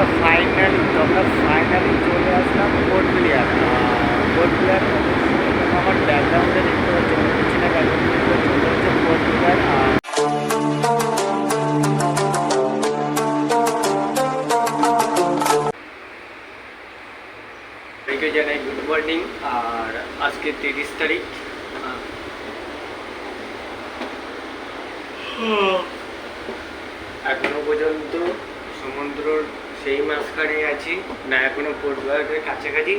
আমরা ফাইনালি আমরা ফাইনালি চলে আসলাম কোর্ট প্লেয়ার আমার ব্যাকগ্রাউন্ডে দেখতে পাচ্ছি পিছনে ব্যাকগ্রাউন্ডে পাচ্ছি হচ্ছে কোর্ট প্লেয়ার জানাই গুড মর্নিং আর আজকে তিরিশ তারিখ এখনও পর্যন্ত সমুদ্রর সেই মাঝখানে আছি, না এখনও পোর্টবার্গের কাছাকাছি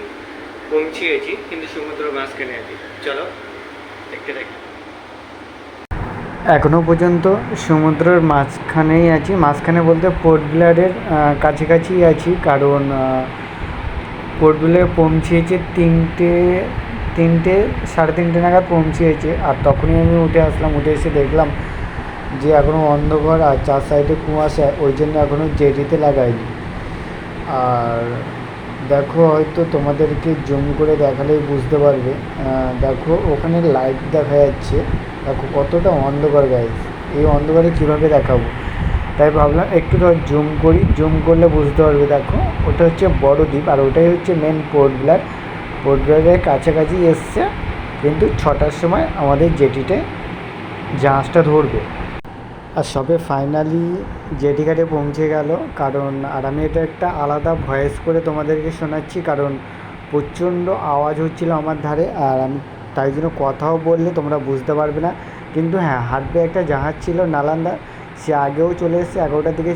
পৌঁছিয়েছি কিন্তু সমুদ্র মাঝখানে আছি। চলো, দেখতে দেখি এখনও পর্যন্ত সমুদ্রের মাঝখানেই আছি। মাঝখানে বলতে পোর্ট ব্লেয়ারের কাছাকাছি আছি, কারণ পোর্ট ব্লেয়ার পৌঁছিয়েছে তিনটে তিনটে, সাড়ে তিনটে নাগাদ পৌঁছিয়েছে আর তখনই আমি উঠে আসলাম, উঠে এসে দেখলাম যে এখনও অন্ধকার আর চার সাইডে কুয়াশা, ওই জন্য এখনও জেটিতে লাগাইনি। আর দেখো হয়তো তোমাদেরকে জুম করে দেখালেই বুঝতে পারবে। দেখো ওখানে লাইট দেখা যাচ্ছে। দেখো কতটা অন্ধকার গাইজ এই অন্ধকারে কীভাবে দেখাবো? তাই ভাবলাম একটু ধর জুম করি। জুম করলে বুঝতে পারবে দেখো, ওটা হচ্ছে বড় দ্বীপ আর ওটাই হচ্ছে মেন পোর্ট ব্লার পোর্ট ব্লারের কাছাকাছি এসছে, কিন্তু ছটার সময় আমাদের জেটিতে জাহাজটা ধরবে। আর সবে ফাইনালি জেটি ঘাটে পৌঁছে গেল। কারণ, আর আমি এটা একটা আলাদা ভয়েস করে তোমাদেরকে শোনাচ্ছি, কারণ প্রচণ্ড আওয়াজ হচ্ছিল আমার ধারে, আর আমি তাই জন্য কথাও বললে তোমরা বুঝতে পারবে না। কিন্তু হ্যাঁ হাটবে একটা জাহাজ ছিল নালান্দা। সে আগেও চলে এসেছে, এগারোটার দিকে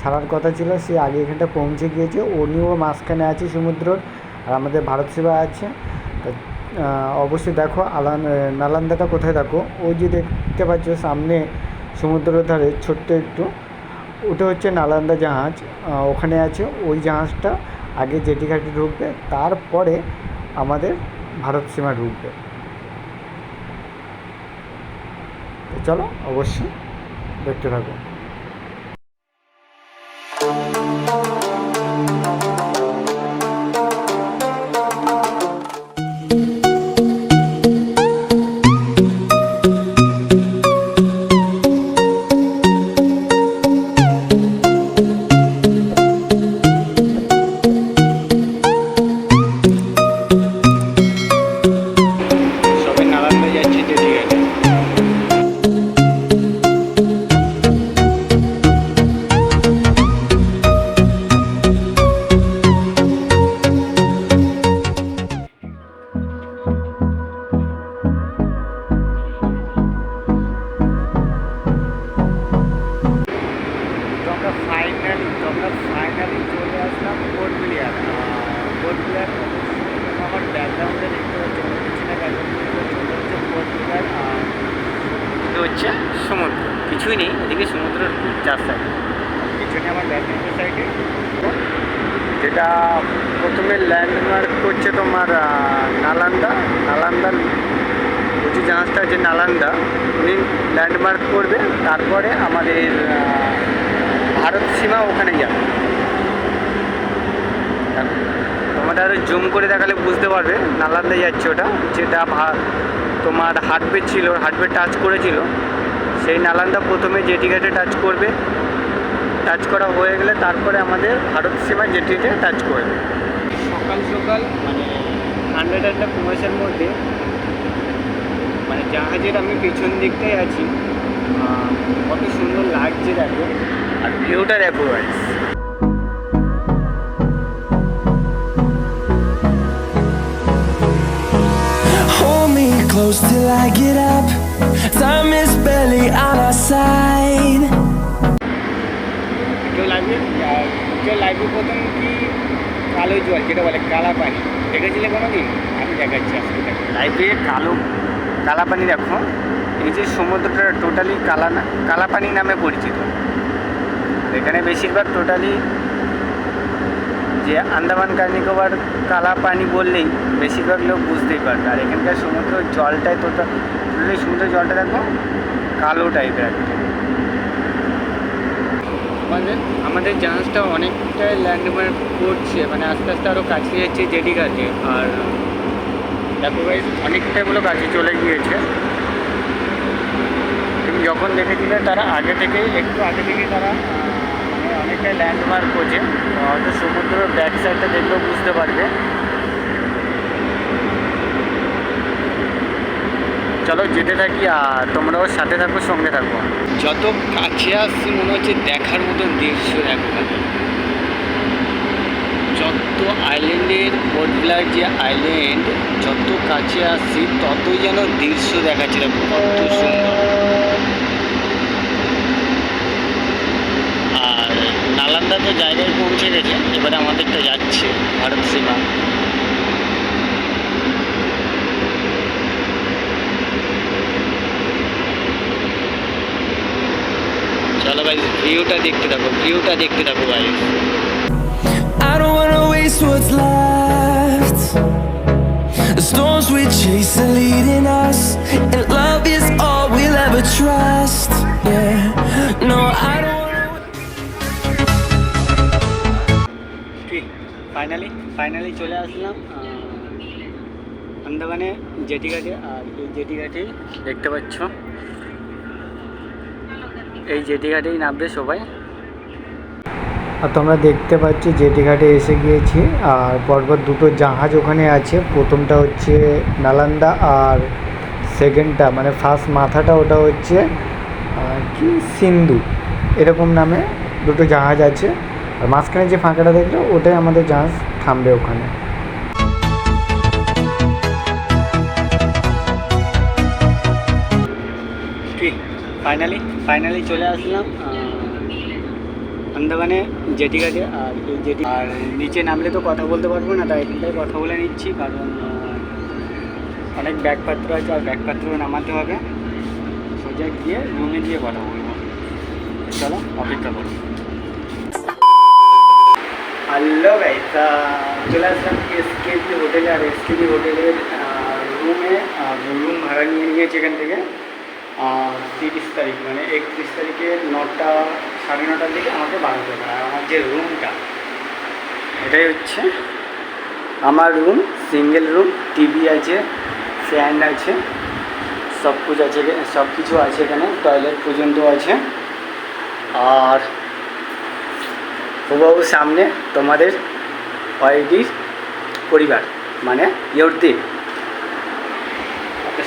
ছাড়ার কথা ছিল। সে আগে এখানটা পৌঁছে গিয়েছে উনিও মাঝখানে আছে সমুদ্রর, আর আমাদের ভারত সেবা আছে। অবশ্যই দেখো, আলান, নালান্দাটা কোথায় দেখো? ওই যে দেখতে পাচ্ছ সামনে সমুদ্রের ধারে ছোট্ট একটু, ওটা হচ্ছে নালান্দা জাহাজ ওখানে আছে, ওই জাহাজটা আগে জেটি ঘাটে ঢুকবে, তারপরে আমাদের ভারত সীমা ঢুকবে। চলো, অবশ্যই দেখতে থাকো। কিছুই নেই, এদিকে সমুদ্রের চার সাইড পিছনে আমার ব্যাকগ্রাউন্ডের সাইডে যেটা প্রথমে ল্যান্ডমার্ক করছে তোমার নালান্দা নালান্দার ওই যে জাহাজটা আছে নালান্দা, উনি ল্যান্ডমার্ক করবে, তারপরে আমাদের ভারত সীমা ওখানে যাবে। তোমাদের আরও জুম করে দেখালে বুঝতে পারবে নালান্দায় যাচ্ছে ওটা, যেটা তোমার হাটবে ছিল হাটবে টাচ করেছিল। সেই নালান্দা প্রথমে জেটি ঘাটে টাচ করবে। টাচ করা হয়ে গেলে তারপরে আমাদের ভারত সীমা জেটিতে টাচ করবে। সকাল সকাল মানে ঠান্ডা ঠান্ডা কুয়াশার মধ্যে মানে জাহাজের আমি পিছন দিকটাই আছি। কত সুন্দর লাগছে দেখো। আর ভিউটা দেখো guys close till I get up. Time is barely on our side. কেউ লাগবে আর কেউ লাগবে প্রথম কি কালো জল যেটা বলে কালা পানি। দেখেছিলে কোনো দিন আমি দেখাচ্ছি আজকে। লাইফে কালো কালা পানি দেখো। এই যে সমুদ্রটা টোটালি কালা না কালা পানি নামে পরিচিত। এখানে বেশিরভাগ টোটালি যে আন্দামান কার্নিকোবার কালা পানি বললেই বেশিরভাগ লোক বুঝতেই পারবে। আর এখানকার সমুদ্র জলটাই টোটালি সমুদ্রের জলটা দেখো কালো টাইপের একটা। আমাদের আমাদের জাহাজটা অনেকটাই ল্যান্ডমার্ক করছে মানে আস্তে আস্তে আরও কাছে যাচ্ছে জেডি কাছে আর দেখো ভাই, অনেকটাই গুলো কাছে চলে গিয়েছে। তুমি যখন দেখেছিলে তারা আগে থেকেই, একটু আগে থেকেই তারা মানে অনেকটাই ল্যান্ডমার্ক করছে। হয়তো সমুদ্রের ব্যাক সাইডটা দেখলেও বুঝতে পারবে। চলো যেতে থাকি আর তোমরাও সাথে থাকো, সঙ্গে থাকো। যত কাছে আসছি মনে হচ্ছে দেখার মতন দৃশ্য খালি। যত আইল্যান্ডের পোর্টব্লার যে আইল্যান্ড যত কাছে আসছি, ততই যেন দৃশ্য দেখাচ্ছে দেখো কত সুন্দর আর নালান্দা তো জায়গায় পৌঁছে গেছে এবারে আমাদেরটা যাচ্ছে ভারত সেবা চলো ভাই ভিউটা দেখতে থাকো ভিউটা দেখতে থাকো ভাই I don't wanna waste what's left. The storms we chase are leading us, and love is all finally finally চলে আসলাম আন্দামানে জেটি আর এই জেটি দেখতে পাচ্ছ, এই জেটি ঘাটেই নামবে সবাই। আর তোমরা দেখতে পাচ্ছ জেটি ঘাটে এসে গিয়েছি, আর পরপর দুটো জাহাজ ওখানে আছে। প্রথমটা হচ্ছে নালান্দা আর সেকেন্ডটা মানে ফার্স্ট মাথাটা ওটা হচ্ছে কি? সিন্ধু। এরকম নামে দুটো জাহাজ আছে। আর মাঝখানে যে ফাঁকাটা দেখলে, ওটাই আমাদের জাহাজ থামবে ওখানে। ফাইনালি ফাইনালি চলে আসলাম আন্দামানে জেটি ঘাটে। আর জেটি, আর নিচে নামলে তো কথা বলতে পারব না, তাই এখানটায় কথা বলে নিচ্ছি, কারণ অনেক ব্যাগপত্র আছে, আর ব্যাগপত্র নামাতে হবে। সোজা গিয়ে রুমে গিয়ে কথা বলব। চলো, অপেক্ষা করো। হ্যালো গাইস চলে আসলাম এসকেবি হোটেলে আর এসকেবি হোটেলের রুমে রুম ভাড়া নিয়ে নিয়েছি এখান থেকে। তিরিশ তারিখ মানে একত্রিশ তারিখে নটা, সাড়ে নটার দিকে আমাকে বাড়াতে হবে। আর আমার যে রুমটা এটাই হচ্ছে আমার রুম সিঙ্গেল রুম টিভি আছে ফ্যান আছে সব কিছু আছে সব কিছু আছে এখানে টয়লেট পর্যন্ত আছে। আর হুবহু সামনে তোমাদের ওয়াইডির পরিবার মানে ইয়র্দি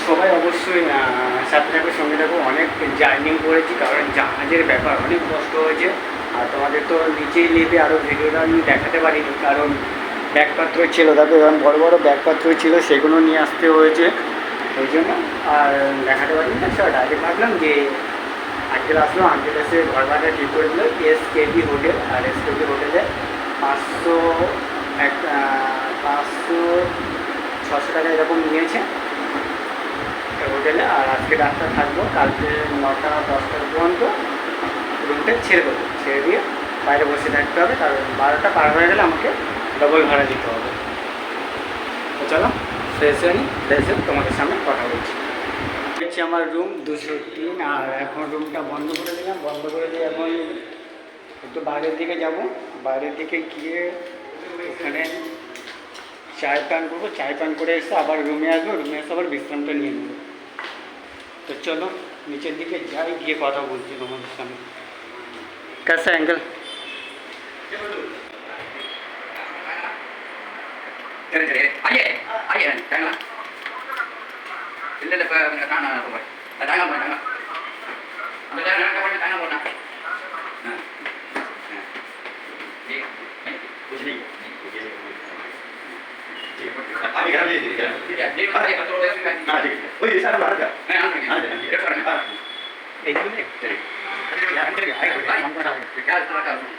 সবাই অবশ্যই সাথে থাকো সঙ্গে থাকো। অনেক জার্নি করেছি, কারণ জাহাজের ব্যাপার অনেক কষ্ট হয়েছে। আর তোমাদের তো নিচেই লেবে আরও ভিডিওটা আমি দেখাতে পারিনি, কারণ ব্যাগপত্র ছিল। তারপরে এরকম বড়ো বড়ো ব্যাগপত্র ছিল, সেগুলো নিয়ে আসতে হয়েছে। ওই জন্য আর দেখাতে পারিনি না। ডাইরেক্ট ভাবলাম যে আঙ্কেল আসলো আঙ্কেল এসে ঘর ভাড়া ঠিক করে দিল এস কেবি হোটেল আর এস কেবি হোটেলে পাঁচশো এক পাঁচশো ছশো টাকা এরকম নিয়েছে হোটেলে আর আজকে রাতটা থাকব, কালকে নটা, দশটা পর্যন্ত রুমটা ছেড়ে দেবো। ছেড়ে দিয়ে বাইরে বসে থাকতে হবে, কারণ বারোটা পার হয়ে গেলে আমাকে ডবল ভাড়া দিতে হবে। তো চলো, ফ্রেশ হয়ে ফ্রেশ তোমাদের সামনে কথা বলছি। হচ্ছে আমার রুম দুশো তিন আর এখন রুমটা বন্ধ করে দিলাম বন্ধ করে দিয়ে এখন একটু বাইরের দিকে যাব বাইরের দিকে গিয়ে ওখানে চায় পান করব চায় পান করে এসে আবার রুমে আসব রুমে এসে আবার বিশ্রামটা নিয়ে নেব তো চলো নিচের দিকে যাই গিয়ে কথা বলছি তোমাদের সামনে कैसा एंगल आइए आइए இல்லை இல்லை இப்போ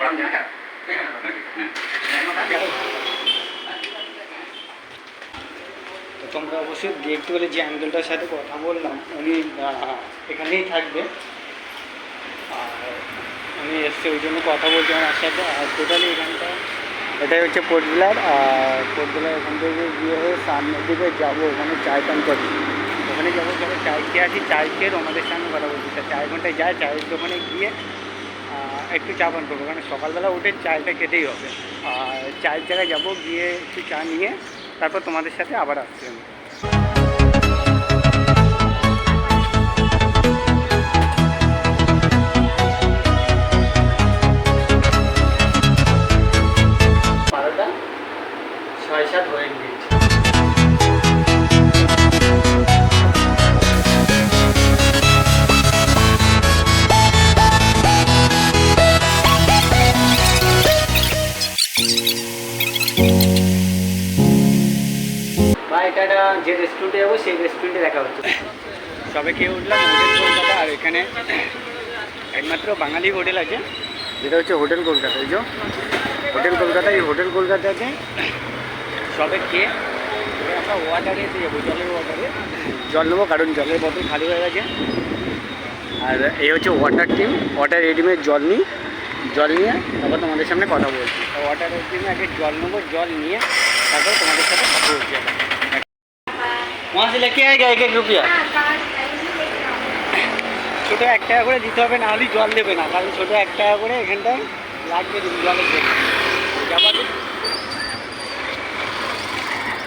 நீங்கள் তোমরা অবশ্যই দেখতে পেলে যে অ্যাঙ্গেলটার সাথে কথা বললাম, উনি এখানেই থাকবে। আর উনি এসছে, ওই জন্য কথা বলছে আমার সাথে। আর টোটালি এখানটা, এটাই হচ্ছে পোর্টবিলার আর পোর্টবিলার এখান থেকে গিয়ে হয়ে সামনের দিকে যাব, ওখানে চায় পান করছি ওখানে যাব যাব চায় খেয়ে আসি, চায় খেয়ে তোমাদের সামনে কথা বলছি। তা চায় ঘন্টায় যায়, চায়ের দোকানে গিয়ে একটু চা পান করব। কারণ সকালবেলা উঠে চায়টা খেতেই হবে। আর চায়ের জায়গায় যাব, গিয়ে একটু চা নিয়ে তারপর তোমাদের সাথে আবার আসছি আমি। সেই রেস্টুরেন্টে দেখা হচ্ছে। সবে খেয়ে উঠলাম হোটেল কলকাতা, আর এখানে একমাত্র বাঙালি হোটেল আছে, যেটা হচ্ছে হোটেল কলকাতা। এই যে হোটেল কলকাতা, এই হোটেল কলকাতাতে সবে খেয়ে আমরা ওয়াটারে যাব, জলের ওয়াটারে জল নেব, কারণ জলের বোতল খালি হয়ে গেছে। আর এই হচ্ছে ওয়াটার টিম ওয়াটার এডিমের জল নিই, জল নিয়ে তারপর তোমাদের সামনে কথা বলছি। ওয়াটার টিমে আগে জল নেব, জল নিয়ে তারপর তোমাদের সাথে কথা বলছি। মাছ লেখে আয় এক এক রুপিয়া? ছোটো এক টাকা করে দিতে হবে না হলে জল দেবে না কারণ ছোটো এক টাকা করে এখানটায় লাগবে জলের জন্য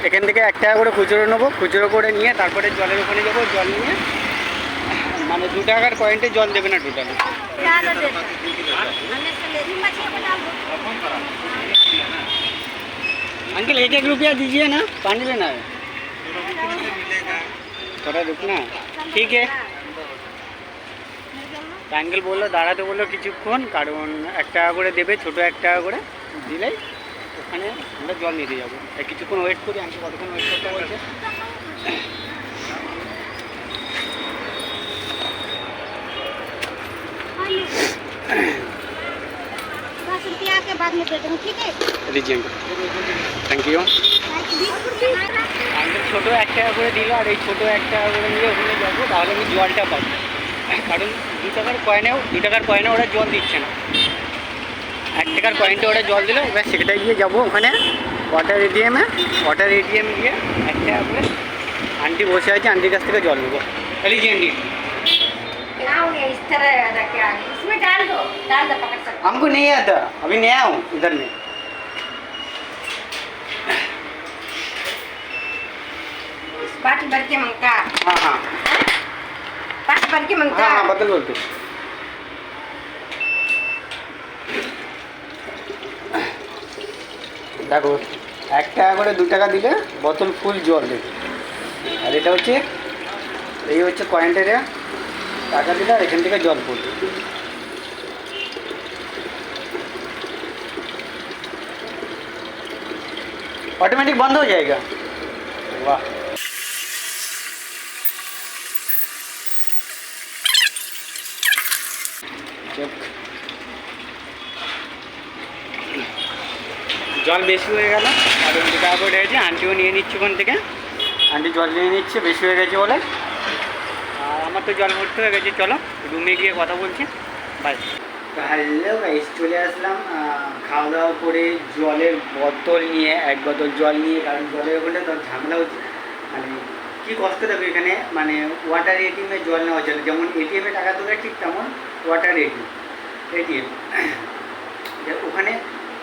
এখান থেকে এক টাকা করে খুচরো নেব খুচরো করে নিয়ে তারপরে জলের ওখানে যাব জল নিয়ে মানে দু টাকার পয়েন্টে জল দেবে না টোটালি আঙ্কেল এক এক রুপিয়া দিজিয়ে না পানি না? थोड़ा रुकना ठीक है তা আঙ্কেল বললো দাঁড়াতে বললো কিছুক্ষণ কারণ এক টাকা করে দেবে ছোটো এক টাকা করে দিলেই ওখানে আমরা জল নিতে যাবো তাই কিছুক্ষণ ওয়েট করি আঙ্কেল কতক্ষণ ওয়েট করতে বলছে दस रुपया के बाद में दे दूँगी ठीक है लीजिए থ্যাংক ইউ আঙ্কেল ছোটো এক টাকা করে দিল আর এই ছোটো এক টাকা করে নিয়ে ওখানে যাবো তাহলে আমি জলটা পাবো কারণ দু টাকার কয়েনেও দু টাকার কয়েনে ওরা জল দিচ্ছে না এক টাকার কয়েনটা ওরা জল দিল এবার সেটাই গিয়ে যাবো ওখানে ওয়াটার এটিএমে ওয়াটার এটিএম গিয়ে এক টাকা করে আন্টি বসে আছে আন্টির কাছ থেকে জল নেবো लीजिए आंटी बनाओगे इस तरह रख के आगे इसमें डाल दो डाल दो पकड़ सकते हमको नहीं आता अभी नया हूँ इधर में भर के मंगता हाँ हाँ पाँच भर के मंगता हाँ हाँ बदल बोलते দেখো এক টাকা করে দু টাকা দিলে বোতল ফুল জল দেবে আর এটা হচ্ছে এই হচ্ছে কয়েন্টের টাকা দিলে আর এখান থেকে জল পড়বে ऑटोमेटिक बंद हो जाएगा वाह জল বেশি হয়ে গেল। আর টাকা করে হয়েছে আন্টিও নিয়ে নিচ্ছে ওখান থেকে। আন্টি জল নিয়ে নিচ্ছে বেশি হয়ে গেছে বলে? আর আমার তো জল ভর্তি হয়ে গেছে চলো রুমে গিয়ে কথা বলছি। বাই হ্যালো গাইস চলে আসলাম খাওয়া দাওয়া করে জলের বোতল নিয়ে এক বোতল জল নিয়ে কারণ জলের ওখানটা তো ঝামেলা হচ্ছে। মানে কী কষ্ট দেখো এখানে? মানে ওয়াটার এটিএমে জল নেওয়া চলে যেমন এটিএমে টাকা তোলে ঠিক তেমন ওয়াটার এটিএম এটিএম ওখানে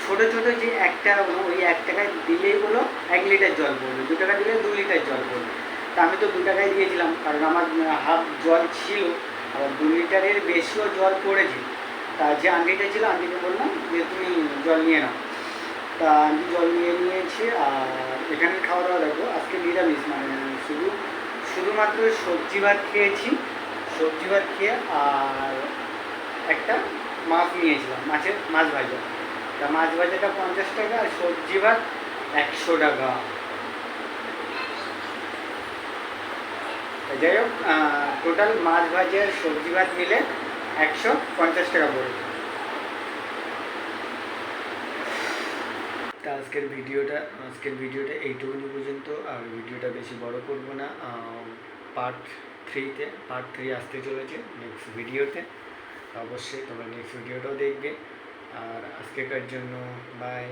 ছোটো ছোটো যে এক টাকা ওই এক টাকায় দিলেই হলো এক লিটার জল পড়বে। দু টাকা দিলে দু লিটার জল পড়বে। তা আমি তো দু টাকায় দিয়েছিলাম, কারণ আমার হাফ জল ছিল, আবার দু লিটারের বেশিও জল পড়েছে। তা যে আন্টিটা ছিল আন্টিকে বললাম যে তুমি জল নিয়ে নাও। তা আন্টি জল নিয়ে নিয়েছি, আর এখানে খাওয়া দাওয়া দেখো, আজকে নিরামিষ মানে শুধু, শুধুমাত্র সবজি ভাত খেয়েছি, সবজি ভাত খেয়ে, আর একটা মাছ নিয়েছিলাম, মাছের, মাছ ভাজা। তা মাছ ভাজাটা পঞ্চাশ টাকা, আর সবজি ভাত একশো টাকা। যাই হোক টোটাল মাছ ভাজা আর সবজি ভাত মিলে একশো পঞ্চাশ টাকা পড়েছে তা আজকের ভিডিওটা আজকের ভিডিওটা এইটুকুনি পর্যন্ত, আর ভিডিওটা বেশি বড় করব না। পার্ট থ্রিতে পার্ট থ্রি আসতে চলেছে নেক্সট ভিডিওতে অবশ্যই তোমরা নেক্সট ভিডিওটাও দেখবে। আর আজকেকার জন্য বাই